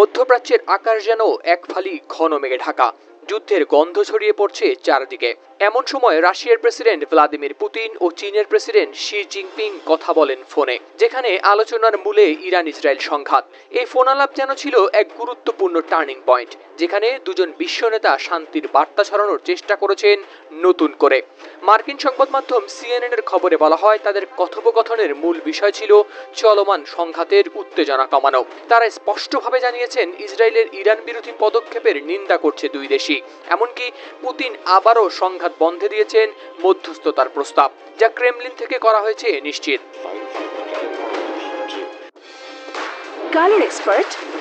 মধ্যপ্রাচ্যের আকাশ যেন এক ফালি ঘন মেঘে ঢাকা। যুদ্ধের গন্ধ ছড়িয়ে পড়ছে চারদিকে। এমন সময় রাশিয়ার প্রেসিডেন্ট ভ্লাদিমির পুতিন ও চীনের প্রেসিডেন্ট শি জিনপিং কথা বলেন ফোনে, যেখানে আলোচনার মূলে ইরান ইসরায়েল সংঘাত। এই ফোন আলাপ যেন ছিল এক গুরুত্বপূর্ণ টার্নিং পয়েন্ট। যেখানে দুজন বিশ্বনেতা শান্তির বার্তা ছড়ানোর চেষ্টা করেছেন নতুন করে। মার্কিন সংবাদ মাধ্যম সিএনএন এর খবরে বলা হয়, তাদের কথোপকথনের মূল বিষয় ছিল চলমান সংঘাতের উত্তেজনা কমানো। তারা স্পষ্টভাবে জানিয়েছেন, ইসরায়েলের ইরান বিরোধী পদক্ষেপের নিন্দা করছে দুই দেশই। এমনকি পুতিন আবারও সংঘাত বন্ধে দিয়েছেন মধ্যস্থতার প্রস্তাব, যা ক্রেমলিন থেকে করা হয়েছে নিশ্চিত। কালার এক্সপার্ট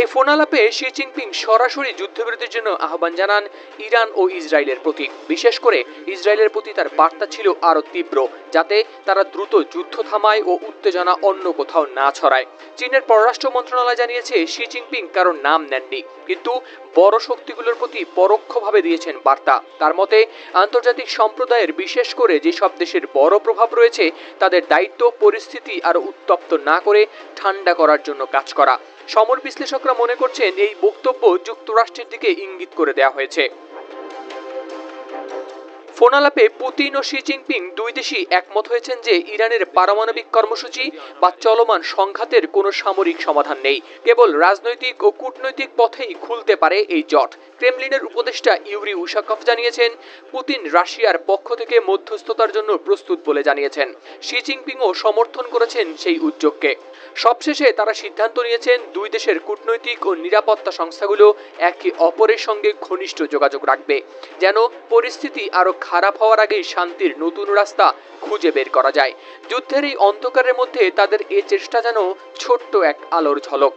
এই ফোন আলাপে শি জিনপিং সরাসরি যুদ্ধবিরতির জন্য আহ্বান জানান ইরান ও ইসরায়েলের প্রতি। বিশেষ করে ইসরায়েলের প্রতি তার বার্তা ছিল আরও তীব্র, যাতে তারা দ্রুত যুদ্ধ থামায় ও উত্তেজনা অন্য কোথাও না ছড়ায়। চীনের পররাষ্ট্র মন্ত্রণালয় জানিয়েছে, শি জিনপিং কারোর নাম নেননি, কিন্তু বড় শক্তিগুলোর প্রতি পরোক্ষভাবে দিয়েছেন বার্তা। তার মতে, আন্তর্জাতিক সম্প্রদায়ের বিশেষ করে যেসব দেশের বড় প্রভাব রয়েছে, তাদের দায়িত্ব, পরিস্থিতি আরও উত্তপ্ত না করে ঠান্ডা করার জন্য কাজ করা। সমর বিশ্লেষকরা মনে করছেন এই বক্তব্য যুক্তরাষ্ট্রের দিকে ইঙ্গিত করে দেওয়া হয়েছে। ফোনালাপে পুতিন ও শি জিনপিং দুই দেশই একমত হয়েছেন যে ইরানের পারমাণবিক কর্মসূচি বা চলমান সংঘাতের কোনো সামরিক সমাধান নেই। কেবল রাজনৈতিক ও কূটনৈতিক পথেই খুলতে পারে এই জট। ক্রেমলিনের উপদেষ্টা ইউরি উশাকভ জানিয়েছেন, পুতিন রাশিয়ার পক্ষ থেকে মধ্যস্থতার জন্য প্রস্তুত বলে জানিয়েছেন। শি জিনপিংও সমর্থন করেছেন সেই উদ্যোগকে। সবশেষে তারা সিদ্ধান্ত নিয়েছেন, দুই দেশের কূটনৈতিক ও নিরাপত্তা সংস্থাগুলো একে অপরের সঙ্গে ঘনিষ্ঠ যোগাযোগ রাখবে, যেন পরিস্থিতি আরও খারাপ হওয়ার আগেই শান্তির নতুন রাস্তা খুঁজে বের করা যায়। যুদ্ধের এই অন্ধকারের মধ্যে তাদের এ চেষ্টা যেন ছোট্ট এক আলোর ঝলক।